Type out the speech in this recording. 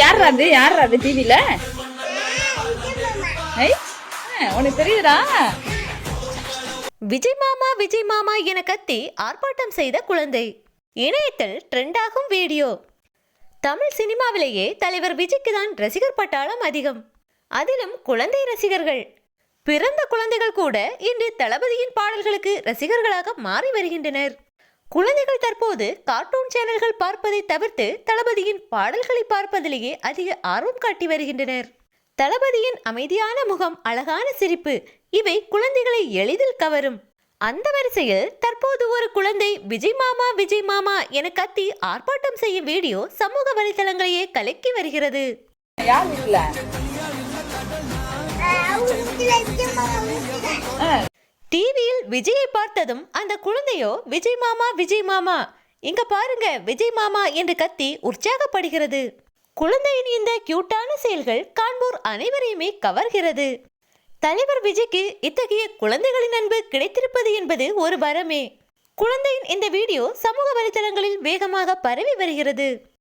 யார் அது? யார் அது டிவில உனக்கு தெரியுதுடா விஜய் மாமா விஜய் மாமா என கத்தி ஆர்ப்பாட்டம் செய்த குழந்தை. இணையத்தில் ட்ரெண்டாகும் வீடியோ. தமிழ் சினிமாவிலேயே தலைவர் விஜய்க்கு தான் ரசிகர் பட்டாளம் அதிகம். அதிலும் குழந்தை ரசிகர்கள். பிறந்த குழந்தைகள் கூட இன்று தளபதியின் பாடல்களுக்கு ரசிகர்களாக மாறி வருகின்றனர். குழந்தைகள் தற்போது கார்ட்டூன் சேனல்கள் பார்ப்பதை தவிர்த்து தளபதியின் பாடல்களை பார்ப்பதிலேயே அதிக ஆர்வம் காட்டி வருகின்றனர். தளபதியின் அமைதியான முகம் அழகான சிரிப்பு இவை குழந்தைகளை எளிதில் கவரும். அந்த வரிசையில் தற்போது ஒரு குழந்தை விஜய் மாமா விஜய் மாமா என கத்தி ஆர்ப்பாட்டம் செய்யும் வீடியோ சமூக வலைதளங்களையே கலக்கி வருகிறது. யார் விஜயை பார்த்ததும் அந்த குழந்தையோ விஜய் மாமா விஜய் மாமா இங்க பாருங்க விஜய் மாமா என்று கத்தி உற்சாகப்படுகிறது. குழந்தையின் இந்த கியூட்டான செயல்கள் காண்போர் அனைவரையுமே கவர்கிறது. தலைவர் விஜய்க்கு இத்தகைய குழந்தைகளின் அன்பு கிடைத்திருப்பது என்பது ஒரு வரமே. குழந்தையின் இந்த வீடியோ சமூக வலைதளங்களில் வேகமாக பரவி வருகிறது.